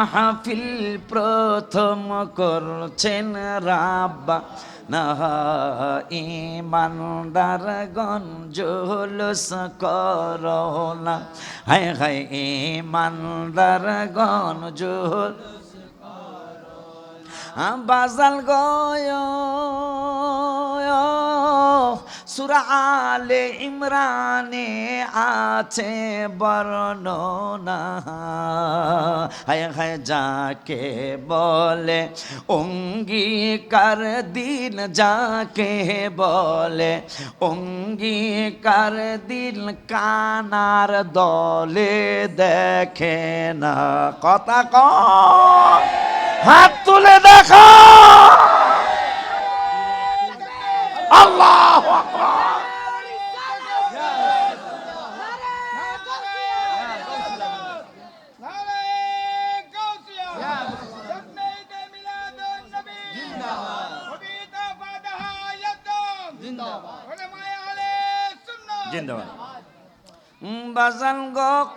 মাহফিল প্রথম করছেন রাব্বা ইমানদার গঞ্জুলস করোনা হায় হায় ইমানদার গঞ্জুল বাজাল গয়, সুরা আলে ইমরানে আছে বর্ণনা। হায় হায়, যাকে বলে, অঙ্গীকার দিন যাকে বলে, অঙ্গীকার দিন কানার দলে দেখে না। কথা কয়। হাত তুলে দেখো। আল্লাহ জিন্দাবাদ। বাজান গক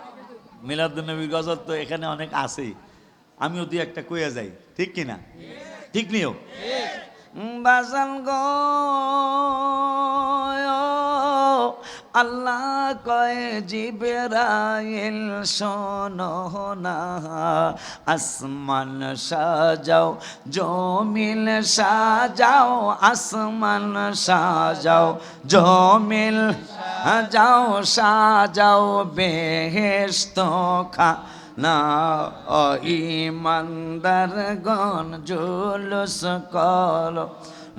মিলাদুন্নবী গজর তো এখানে অনেক আছেই। আমিও দুই একটা কইয়া যাই। ঠিক কিনা? ঠিক। নিও? বাজান গ আল্লাহ কয় জিবেরাইল শোনো আসমান সাজাও জমিল সাজাও আসমান সাজাও জমিল সাজাও সাজাও বেহেস্ত খা না ইমানদার গণ জুলুস কল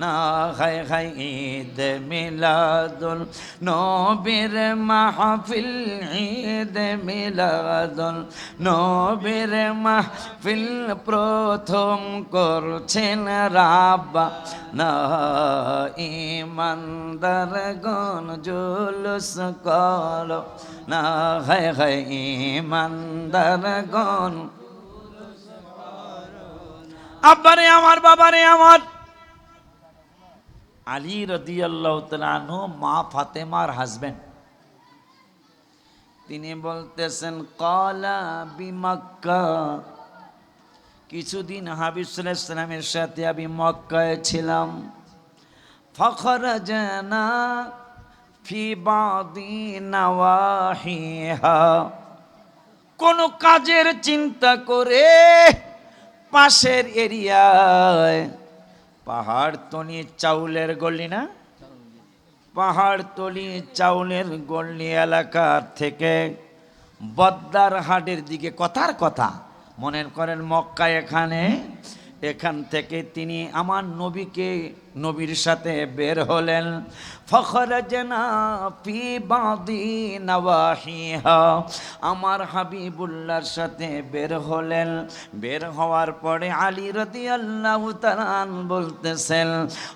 না খাই খাই ঈদ মিলাদুল নবীর মাহফিল, ঈদ মিলাদুল নবীর মাহফিল প্রথম করছেন রাব্বা। না ইমানদার গণ জুলুস কল না, হায় হায় ইমানদার গণ আব্বারে, আমার বাবারে, আমার আলী রদিয়াল্লাহ তালু মা ফাতেমার হাজবেন্ড তিনি বলতেছেন, কলা বিমক্কা। কিছুদিন ইসলামের সাথে আমি মক্কায় ছিলাম। ফখর জানা ফি বাদি নওয়াহিহা। কোন কাজের চিন্তা করে পাশের এরিয়ায় পাহাড় তনি চাউলের গলি না? পাহাড় তলি চাউলের গল্লি এলাকার থেকে বদ্দার হাটের দিকে কথার কথা। মনে করেন মক্কা এখানে, এখান থেকে তিনি আমার নবীকে নবীর সাথে বের হলেন। আমার হাবিবুল্লাহর সাথে বের হলেন। বের হওয়ার পরে আলী রাদিয়াল্লাহু তাআলা বলতেছেন,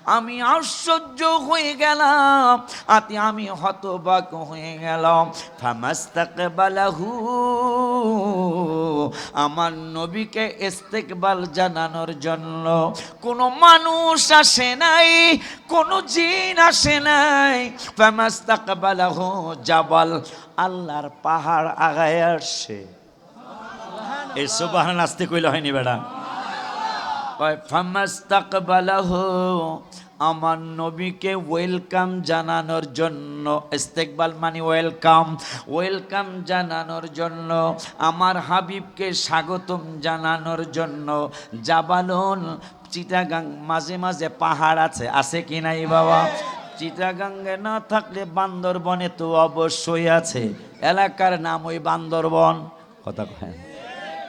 আমি আশ্চর্য হয়ে গেলাম। আতি আমি হতবাক হয়ে গেলাম। ফামাস্তাকবালাহু। আমার নবীকে ইস্তেকবাল জানানোর জন্য কোনো মানুষ আসে নাই কোনো জিন আসে নাই। ফামাস্তাকবালাহু জাবাল আল্লাহর পাহাড় আগায় আসছে। এই সুবাহান আসতে কইলে হয়নি বেড়া কয় ফামাস্তাকবালাহু আমার নবীকে ওয়েলকাম জানানোর জন্য ইস্তেকবাল মানে ওয়েলকাম ওয়েলকাম জানানোর জন্য আমার হাবিবকে স্বাগতম জানানোর জন্য জাবালন চিটাগাং মাঝে মাঝে পাহাড় আছে আছে কি নাই বাবা? চিটাগাঙ্গে না থাকলে বান্দরবনে তো অবশ্যই আছে। এলাকার নাম ওই বান্দরবন। কথা কয়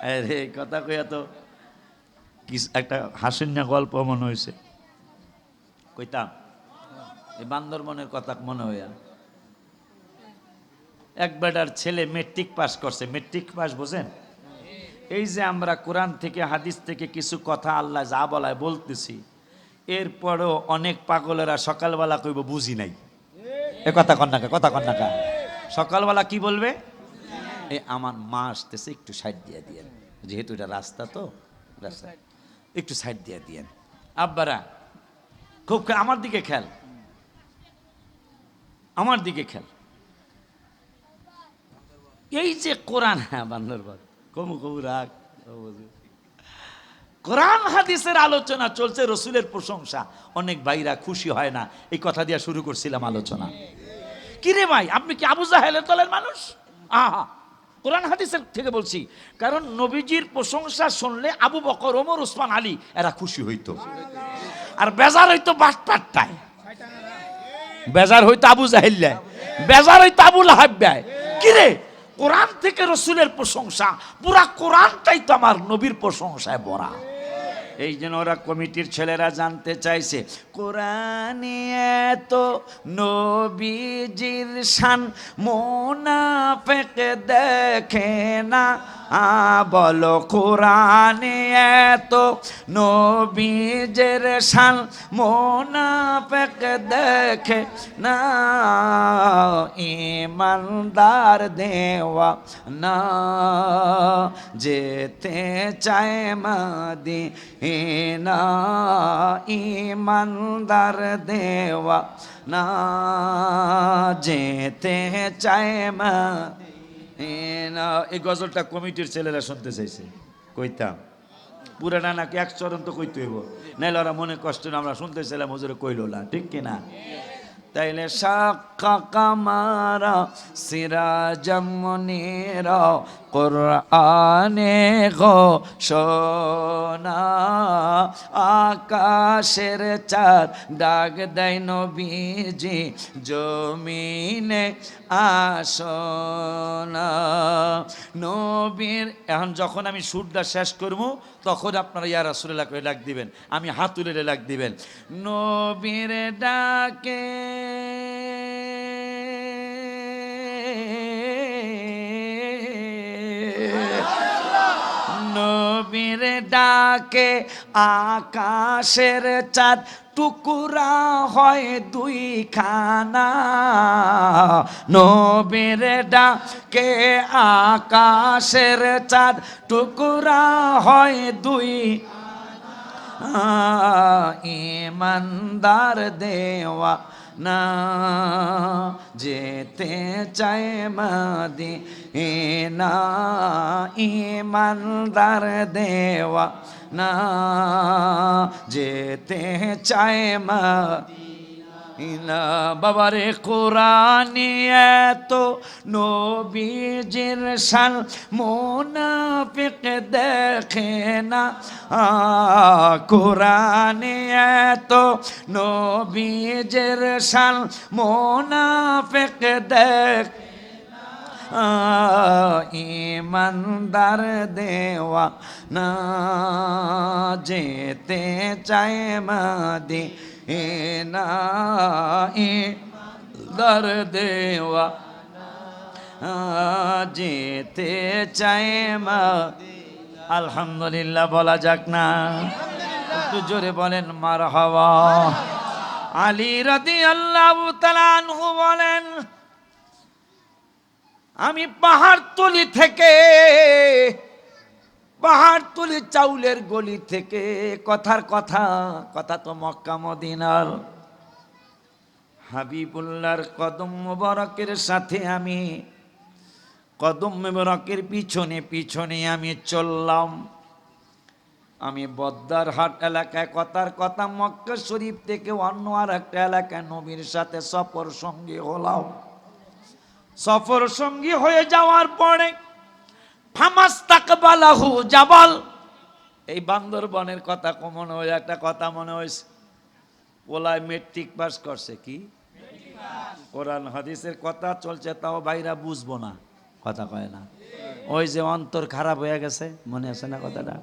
আরে কথা কইয়া তো একটা হাসিন্যা গল্প মনে হয়েছে কইতাম, এই বান্দরবনের কথা মনে হইয়া। এক বেটার ছেলে মেট্রিক পাস করছে, মেট্রিক পাস বোঝেন? এই যে আমরা কোরআন থেকে, হাদিস থেকে কিছু কথা আল্লাহ যা বলায় বলতেছি, এরপরও অনেক পাগলেরা সকালবেলা কইব, বুঝি নাই। এ কথা কন্যাকা কথা কন্যাকা সকালবেলা কি বলবে? এ, আমার মা আসতেছে, একটু সাইড দিয়ে দিয়েন। যেহেতু এটা রাস্তা তো, রাস্তা। একটু সাইড দিয়ে দিয়েন। আব্বারা, খুব আমার দিকে খেল আমার দিকে খেল এই যে কোরআন হ্যাঁ বান্দরবান। কমু কমু রাগ কোরআন হাদিসের আলোচনা চলছে, রসুলের প্রশংসা। অনেক ভাইরা খুশি হয় না, এই কথা দিয়ে শুরু করছিলাম আলোচনা। কিরে ভাই, আপনি কি আবু জাহেলের দলের মানুষ? আহা, কোরআন হাদিসের থেকে বলছি, কারণ নবীজির প্রশংসা শুনলে আবু বকর, ওমর ওসমান আলী, এরা খুশি হইতো। আর বেজার হইতো বাটপাট্টায়। বেজার হইতো আবু জাহিল্লায় বেজার হইতো আবু লাহাব্যায় কিরে কোরআন থেকে রসুলের প্রশংসা, পুরা কোরআনটাই তো আমার নবীর প্রশংসায় ভরা। এই জন্য ওরা কমিটির ছেলেরা জানতে চাইছে, কোরআনে এত নবীজির শান, মোনাফেক দেখে না বলো কোরআনে এত নবীজের শান, মোনাফেক দেখে না, ইমানদার দেওয়া না। যেতে চায় মাদি না ইমানদার দেওয়া না। যেতে চায় মা না এই গজলটা কমিটির ছেলেরা শুনতে চাইছে। কইতাম। পুরানা নাকি এক চরণ তো কইতে হইব। নাইলে ওরা মনে কষ্ট না, আমরা শুনতেছিলাম হুজুরে কইল না, ঠিক কিনা তাইলে সাক্ষা কামারা সিরাজমনিরা কোরআনে সোনা আকাশের চার ডাক দেয় নবীজি, জমিনে আসনা। নবীর, এখন যখন আমি সুরটা শেষ করব, তখন আপনারা ইয়া রাসুল্লাহ করে ডাক দিবেন। আমি হাতুলের ডাক দিবেন। নবীর ডাকে নবীর ডাকে আকাশের চাঁদ টুকুরা হয় দুই খানা নবীর ডাকে আকাশের চাঁদ টুকুরা হয় দুই ইমানদার দেওয়া না যেতে চায় মাদি না ইমানদার দেওয়া না যেতে চায় মা ইনা বাবারে, কোরআনে এত নবীজির শান মোনাফিক দেখে না। কোরআনে এত নবীজির শান মোনাফিক দেখ ইমানদার দেওয়া না, যেতে চায় মাদি না ইমানদার দেওয়া যেতে চায় মা আলহামদুলিল্লাহ বলা যাক না একটু জোরে বলেন মার হওয়া আলী রাদি আল্লাহ তালানহু বলেন আমি পাহাড়তলি থেকে পাহাড়তলি চাউলের গলি থেকে। কথার কথা কথা তো মক্কা মদিনার। হাবিবুল্লাহর কদম মোবারকের সাথে আমি, কদম মোবারকের পিছনে পিছনে আমি চললাম। আমি বদ্দার হাট এলাকায় কথার কথা, মক্কা শরীফ থেকে অন্য আর একটা এলাকায় নবীর সাথে সফর সঙ্গী হলাম। সফর সঙ্গী হয়ে যাওয়ার পরে ফামাস তাকবালাহু জাবাল। এই বান্দরবনের কথা মনে হয় একটা কথা মনে হয়েছে ওলায় মেট্রিক পাস করছে কি? কোরআন হাদিসের কথা চলছে, তাও বাইরা বুঝব না। কথা কয় না। ওই যে অন্তর খারাপ হয়ে গেছে, মনে আছে না কথাটা?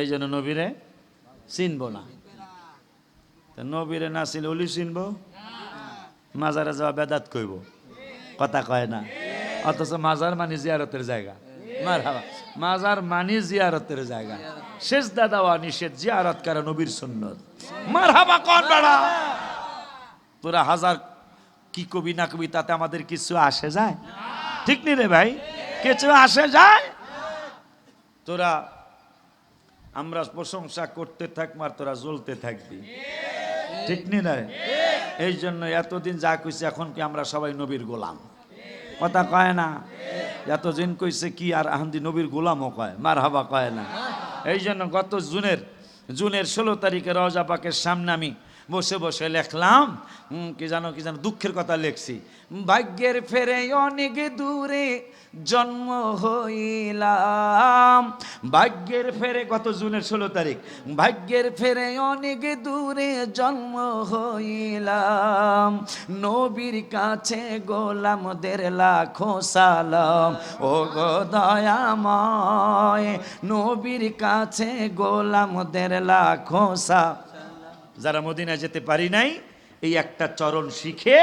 এই জন্য নবীরে চিনবো না। নবীরে না চিনলে ওলি চিনবো? মাজারে যাওয়া বেদাত কইব। কথা কয় না। অথচ মাজার মানে জিয়ারতের জায়গা। মার হাবা মাজার মানে জিয়ারতের জায়গা। শেষ দাদাওয়া নিষেধ, জিয়ারত করে নবীর সুন্নত। মার হাবা কন বেড়া। তোরা হাজার কি কবি না কবি, তাতে আমাদের কিছু আসে যায়? ঠিক নি রে ভাই? কিছু আসে যায়? তোরা আমরা প্রশংসা করতে থাকব আর তোরা জ্বলতে থাকবি। ঠিক নি না এই জন্য এতদিন যা কইছে, এখন কি আমরা সবাই নবীর গোলাম? কথা কয় না? এতদিন কইছে কি আর আহান্দি নবীর গোলামও কয় মার হাবা কয় না। এই জন্য গত জুনের জুনের ষোলো তারিখে রজা পাকের সামনে আমি বসে বসে লেখলাম কি জানো কি জানো, দুঃখের কথা লেখছি। ভাগ্যের ফেরে অনেক দূরে জন্ম হইলাম। ভাগ্যের ফেরে গত জুনের ষোলো তারিখ? ভাগ্যের ফেরে অনেক দূরে জন্ম হইলাম। নবীর কাছে গোলামদের লাখো সালাম। ও গো দয়াময়, নবীর কাছে গোলামদের লাখো সা যারা মদিনা যেতে পারি নাই এই একটা চরণ শিখে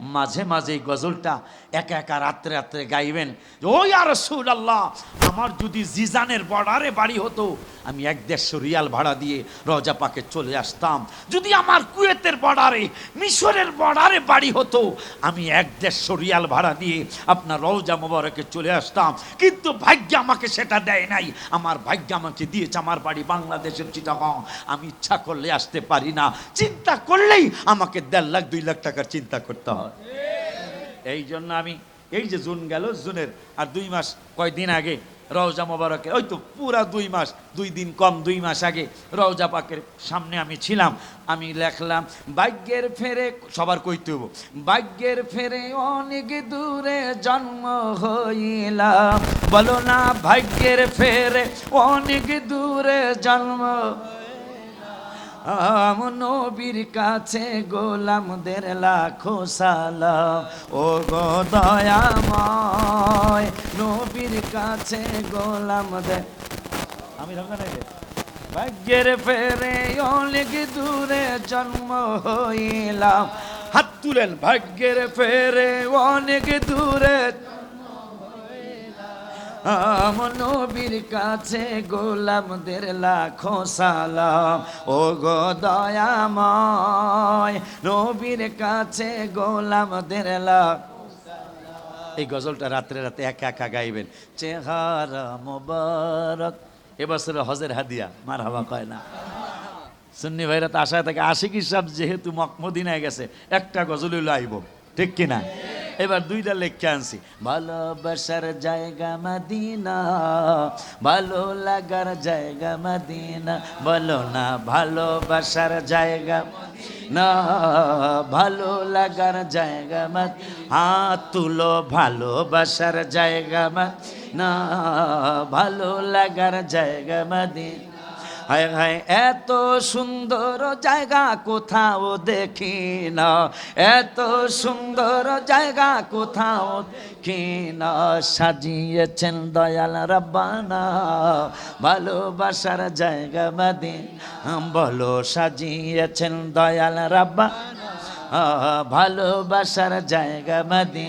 মাঝে মাঝে গজলটা একা একা রাত্রে রাত্রে গাইবেন। ওই আর রসুল আল্লাহ আমার যদি জিজানের বর্ডারে বাড়ি হতো, আমি এক দেড়শো রিয়াল ভাড়া দিয়ে রজা পাকে চলে আসতাম। যদি আমার কুয়েতের বর্ডারে, মিশরের বর্ডারে বাড়ি হতো, আমি এক দেড়শো রিয়াল ভাড়া দিয়ে আপনার রওজা মোবারকে চলে আসতাম। কিন্তু ভাগ্য আমাকে সেটা দেয় নাই। আমার ভাগ্য আমাকে দিয়েছে আমার বাড়ি বাংলাদেশের চিটাগং। আমি ইচ্ছা করলে আসতে পারি না। চিন্তা করলেই আমাকে দেড় লাখ, দুই লাখ টাকার চিন্তা করতে হয় এই জন্য আমি, এই যে জুন গেল, জুনের, আর দুই মাস, কয়দিন আগে, রওজা মোবারকে, ওই তো পুরা দুই মাস, দুই দিন কম, দুই মাস আগে রওজা পাকের সামনে আমি ছিলাম। আমি লেখলাম, ভাগ্যের ফেরে, সবার কইতে হব ভাগ্যের ফেরে অনেক দূরে জন্ম হইলাম। বলো না, ভাগ্যের ফেরে অনেক দূরে জন্ম নবীর কাছে গোলামদের লাখো সালাম ও গো দয়াময় নবীর কাছে গোলামদের আমি। ভাগ্যের ফেরে অনেক দূরে জন্ম হইলাম হাত তুলেন, ভাগ্যের ফেরে অনেক দূরে নবীর কাছে গোলামদের লাখো সালাম। ও গো দয়াময়, নবীর কাছে গোলামদের লাখ এই গজলটা রাত্রে রাতে একা একা গাইবেন। চেহারা মোবারক। এবছর হজের হাদিয়া মার হাওয়া কয় না। সুন্নি ভাইরা তো আশায় থাকে, আশিক সব যেহেতু মকমদিনায় গেছে, একটা গজলই লাইব, ঠিক কিনা? এবার দুইটা লেখকে আনছি। ভালোবাসার জায়গা মদিনা, ভালো লাগার জায়গা মদিনা। বলো না ভালোবাসার জায়গা না ভালো লাগার জায়গা মত হাত তুলো ভালোবাসার জায়গা মা না ভালো লাগার জায়গা মদিনা। হায় হায়, এত সুন্দর জায়গা কোথাও দেখি না এত সুন্দর জায়গা কোথাও দেখি না সাজিয়েছেন দয়াল রব্বানা, ভালোবাসার জায়গা বাদে বলো সাজিয়েছেন দয়াল রব্বা ভালোবাসার জায়গা মাদি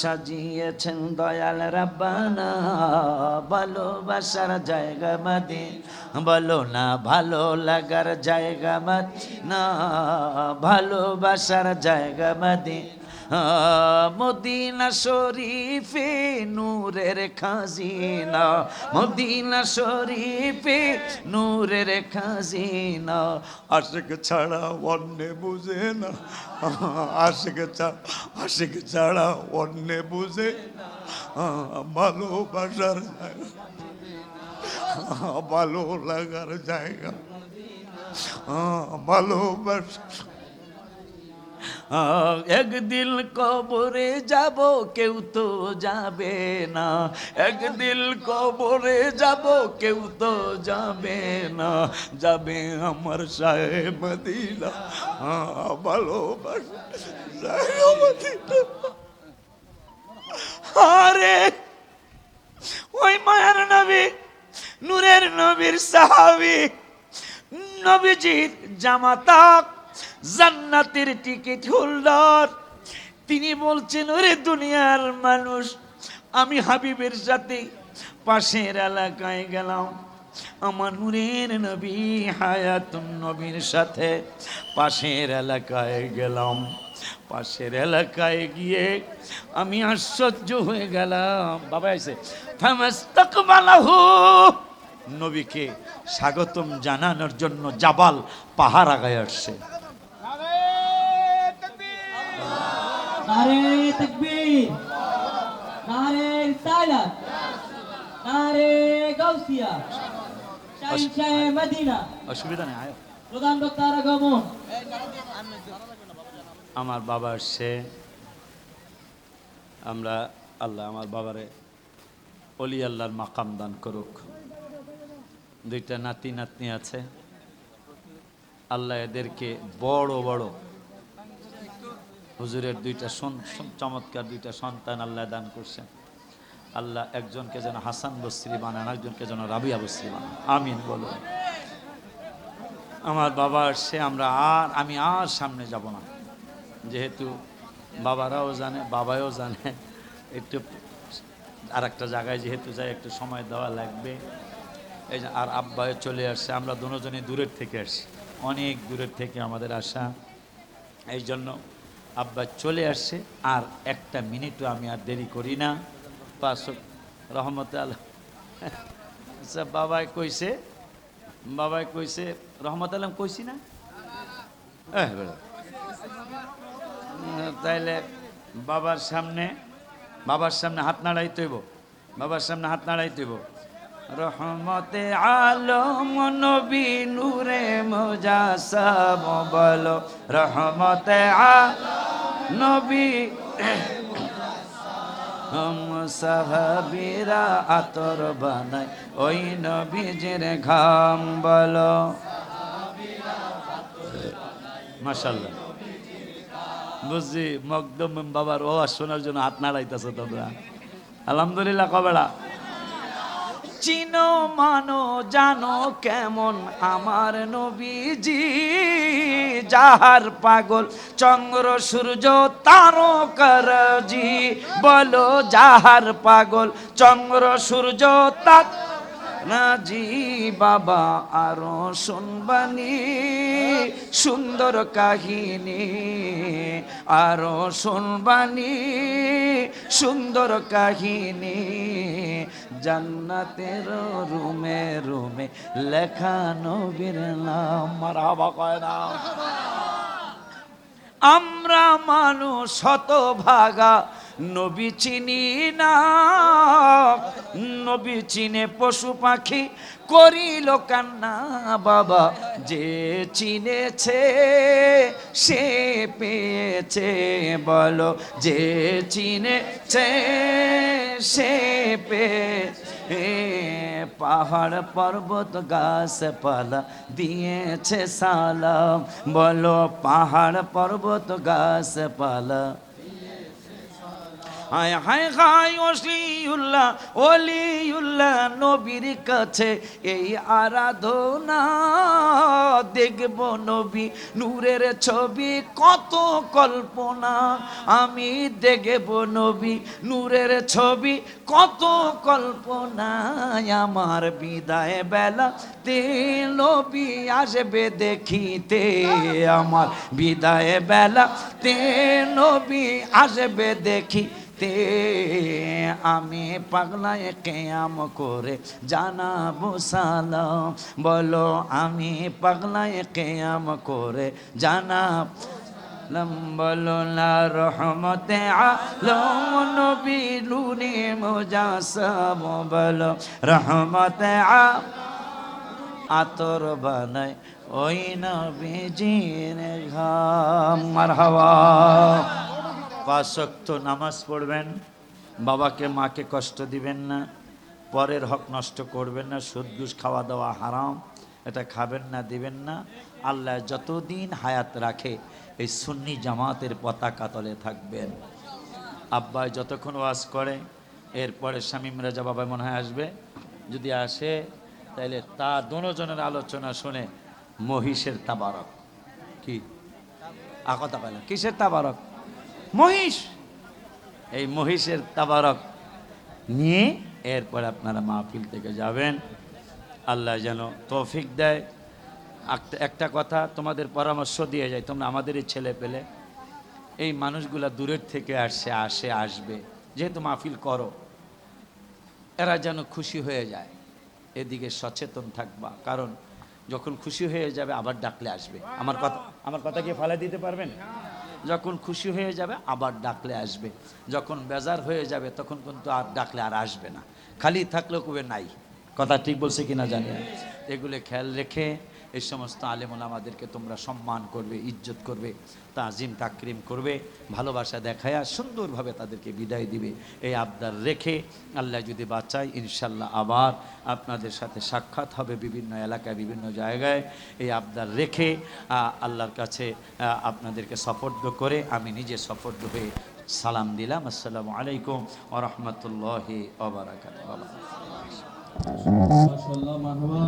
সাজিয়েছেন দয়াল রাব্বানা। ভালোবাসার জায়গা মাদি বলো না ভালো লাগার জায়গা মাদি না ভালোবাসার জায়গা মাদি মদিনা শরীফে নূরের খাজিনা। মদিনা শরীফে নূরের খাজিনা। আশেক ছাড়া অন্য বুঝে না। আশেক ছাড়া আশেক ছাড়া অন্য বুঝে ভালোবাসার জায়গা। ভালো লাগার জায়গা। ভালোবাসা একদিন কবরে যাব, কেউ তো যাবে না। একদিন কবরে যাব, কেউ তো যাবে না। যাবে আমার সাহেব মদিনা। ভালোবাসা। আরে, ওই মায়ার নবী, নূরের নবীর সাহাবি, নবীজির জামাতা জান্নাতের টিকিট হোল্ডার তিনি বলছেন, ওরে দুনিয়ার মানুষ, আমি হাবিবের সাথে পাশের এলাকায় গেলাম। আমার নূরের নবী হায়াতুন নবীর সাথে পাশের এলাকায় গেলাম। পাশের এলাকায় গিয়ে আমি আশ্চর্য হয়ে গেলাম। বাবা এসে নবীকে স্বাগতম জানানোর জন্য জাবাল পাহাড় আগায় আসছে। নারে তকবীর নারে সালাত নারে গাউসিয়া শাহিন শাহে মদিনা। অসুবিধা নেই আয়। প্রধান বক্তার আগমন। আমার বাবা আসছে আমরা আল্লাহ আমার বাবারে অলি আল্লাহর মাকাম দান করুক। দুইটা নাতি নাতনি আছে। আল্লাহ এদেরকে বড় বড় হুজুরের দুইটা চমৎকার দুইটা সন্তান আল্লাহ দান করছেন। আল্লাহ একজনকে যেন হাসান বস্ত্রী বানান একজনকে যেন রাবিয়া বস্ত্রী বানান। আমিন বলো আমার বাবা আসছে, আমরা আর আমি আর সামনে যাব না। যেহেতু বাবারাও জানে বাবাও জানে, একটু আর একটা জায়গায় যেহেতু যাই, একটু সময় দেওয়া লাগবে। এই যে, আর আব্বায় চলে আসছে, আমরা দুজনই দূরের থেকে আসছি। অনেক দূরের থেকে আমাদের আসা। এই জন্য আব্বা চলে আসছে আর একটা মিনিটও আমি আর দেরি করি না। পাঁচ রহমত আল্লাহ। আচ্ছা বাবাই কইছে বাবাই কইছে রহমত আলম কইছি না? বেড়া। তাইলে বাবার সামনে বাবার সামনে হাত নাড়াইতে হইব। বাবার সামনে হাত নাড়াইতে হইব। রহমতে আলম নবী নূরে মুজাসাম বলো রহমতে আ নবী সাহাবিরা আতর বানায়। ওই নবী নবীজের ঘাম বলো। মাশাল্লাহ বুঝছি, মকদম বাবার ও শোনার জন্য হাত নাড়াইতেছে তোমরা। আলহামদুলিল্লাহ কবেড়া চিনো মানো, জানো কেমন আমার নবীজি। যাহার পাগল চন্দ্র, সূর্য, তারকারজি। বলো, যাহার পাগল চন্দ্র, সূর্য, তার নাজি বাবা আরও শুনবানি, সুন্দর কাহিনী আরও শুনবানি, সুন্দর কাহিনী। জান্নাতের রুমে রুমে লেখা নবীর নাম কয় না। আমরা মানুষ শত ভাগা নবী চিনি না। নবী চিনে পশু পাখি করিল কান্না, বাবা যে চিনেছে সে পেয়েছে, বলো যে চিনেছে সে পেয়েছে। পাহাড় পর্বত গাছপালা দিয়েছে সালাম, বলো পাহাড় পর্বত গাছপালা হায় হায় হায় ওসিউল্লাহ অলিউল্লাহ, নবীর কাছে এই আরাধনা দেখব নবী নূরের ছবি, কত কল্পনা আমি দেখব নবী নূরের ছবি, কত কল্পনায় আমার বিদায় বেলা তে নবী আসবে দেখিতে আমার বিদায় বেলা তে নবী আসবে দেখি তে আমি পাগলায় কেয়াম করে জানাব সালাম। বলো, আমি পাগলায় কেয়াম করে জানাব। না রহমতে আলম নবী নুনি মুজাসম। বলো, রহমতে আ আতর বানায় ওই নবীজির ঘাম। মারহাবা। পাঁচ ওয়াক্ত নামাজ পড়বেন, বাবাকে, মাকে কষ্ট দিবেন না, পরের হক নষ্ট করবেন না, সুদ খাওয়া দাওয়া হারাম, এটা খাবেন না, দিবেন না। আল্লাহ যতদিন হায়াত রাখে, এই সুন্নি জামাতের পতাকা তলে থাকবেন। আব্বাই যতক্ষণ ওয়াজ করে, এরপরে শামীম রাজা বাবা মনে হয় আসবে। যদি আসে তাহলে তা দুজনের আলোচনা শুনে মহিষের তাবারক। কি? আকতা পাইলাম কিসের তাবারক? মহিষ। এই মহিষের তাবারক নিয়ে এরপর আপনারা মাহফিল থেকে যাবেন। আল্লাহ যেন তৌফিক দেয়। একটা- কথা, তোমাদের পরামর্শ দিয়ে যায় তোমরা আমাদেরই ছেলে পেলে। এই মানুষগুলা দূরের থেকে আসছে, আসে, আসবে। যেহেতু মাহফিল করো, এরা যেন খুশি হয়ে যায়। এদিকে সচেতন থাকবা, কারণ যখন খুশি হয়ে যাবে, আবার ডাকলে আসবে। আমার কথা আমার কথা কি ফালা দিতে পারবেন? যখন খুশি হয়ে যাবে, আবার ডাকলে আসবে। যখন বেজার হয়ে যাবে, তখন কিন্তু আর ডাকলে আর আসবে না। খালি থাকলেও কবে নাই? কথা ঠিক বলছে কিনা জানি। এগুলো খেয়াল রেখে এই সমস্ত আলেমুল আমাদেরকে তোমরা সম্মান করবে, ইজ্জত করবে, তাজিম, তাকরিম করবে, ভালোবাসা দেখায়া সুন্দরভাবে তাদেরকে বিদায় দিবে। এই আবদার রেখে আল্লাহ যদি বাঁচায়, ইনশাল্লাহ আবার আপনাদের সাথে সাক্ষাৎ হবে বিভিন্ন এলাকায়, বিভিন্ন জায়গায়। এই আবদার রেখে আল্লাহর কাছে আপনাদেরকে সফর্দ করে আমি নিজে সফর্দ হয়ে সালাম দিলাম। আসসালামু আলাইকুম ওরহমতুল্লাহি ওবরাকাত মাশাআল্লাহ, মারহাবা।